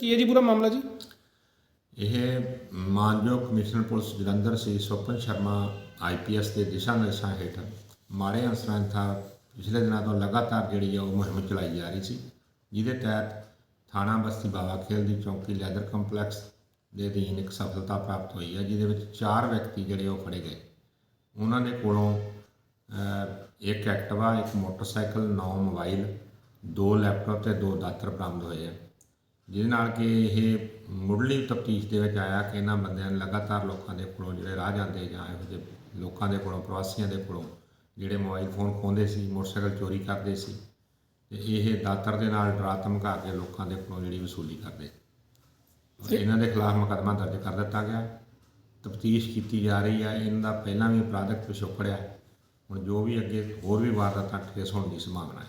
ਕੀ ਹੈ ਜੀ ਪੂਰਾ ਮਾਮਲਾ ਜੀ? ਇਹ ਮਾਨਯੋਗ ਕਮਿਸ਼ਨਰ ਪੁਲਿਸ ਜਲੰਧਰ ਸੀ ਸੋਪਨ ਸ਼ਰਮਾ ਆਈਪੀਐਸ ਦੇ ਦਿਸ਼ਾ ਨਿਰਦੇਸ਼ਾਂ ਹੇਠ ਮਾੜੇ ਅਨਸਰਾਂ ਤਹਿਤ ਪਿਛਲੇ ਦਿਨਾਂ ਤੋਂ ਲਗਾਤਾਰ ਜਿਹੜੀ ਹੈ ਉਹ ਮੁਹਿੰਮ ਚਲਾਈ ਜਾ ਰਹੀ ਸੀ, ਜਿਹਦੇ ਤਹਿਤ ਥਾਣਾ ਬਸਤੀ ਬਾਵਾ ਖੇਲ ਦੀ ਚੌਂਕੀ ਲੈਦਰ ਕੰਪਲੈਕਸ ਦੇ ਅਧੀਨ ਇੱਕ ਸਫਲਤਾ ਪ੍ਰਾਪਤ ਹੋਈ ਹੈ ਜਿਹਦੇ ਵਿੱਚ ਚਾਰ ਵਿਅਕਤੀ ਜਿਹੜੇ ਉਹ ਫੜੇ ਗਏ। ਉਹਨਾਂ ਦੇ ਕੋਲੋਂ ਇੱਕ ਐਕਟਿਵਾ, ਇੱਕ ਮੋਟਰਸਾਈਕਲ, ਨੌ ਮੋਬਾਈਲ, ਦੋ ਲੈਪਟਾਪ ਤੇ ਦੋ ਦਾਤਰ ਬਰਾਮਦ ਹੋਏ ਆ। ਜਿਹਦੇ ਨਾਲ ਕਿ ਇਹ ਮੁੱਢਲੀ ਤਫਤੀਸ਼ ਦੇ ਵਿੱਚ ਆਇਆ ਕਿ ਇਹਨਾਂ ਬੰਦਿਆਂ ਨੇ ਲਗਾਤਾਰ ਲੋਕਾਂ ਦੇ ਕੋਲੋਂ ਜਿਹੜੇ ਰਾਹ ਜਾਂਦੇ ਜਾਂ ਇਹੋ ਜਿਹੇ ਲੋਕਾਂ ਦੇ ਕੋਲੋਂ, ਪ੍ਰਵਾਸੀਆਂ ਦੇ ਕੋਲੋਂ ਜਿਹੜੇ ਮੋਬਾਈਲ ਫੋਨ ਖੋਹਦੇ ਸੀ, ਮੋਟਰਸਾਈਕਲ ਚੋਰੀ ਕਰਦੇ ਸੀ ਤੇ ਇਹ ਦਾਤਰ ਦੇ ਨਾਲ ਡਰਾ ਧਮਕਾ ਕੇ ਲੋਕਾਂ ਦੇ ਕੋਲੋਂ ਜਿਹੜੀ ਵਸੂਲੀ ਕਰਦੇ ਤੇ ਇਹਨਾਂ ਦੇ ਖਿਲਾਫ ਮੁਕੱਦਮਾ ਦਰਜ ਕਰ ਦਿੱਤਾ ਗਿਆ। ਤਫਤੀਸ਼ ਕੀਤੀ ਜਾ ਰਹੀ ਹੈ ਇਹਨਾਂ ਦਾ ਪਹਿਲਾਂ ਵੀ ਅਪਰਾਧਕ ਪਿਛੋਕੜ ਹੈ ਹੁਣ ਜੋ ਵੀ ਅੱਗੇ ਹੋਰ ਵੀ ਵਾਰਦਾਤਾਂ ਟ੍ਰੇਸ ਹੋਣ ਦੀ ਸੰਭਾਵਨਾ ਹੈ।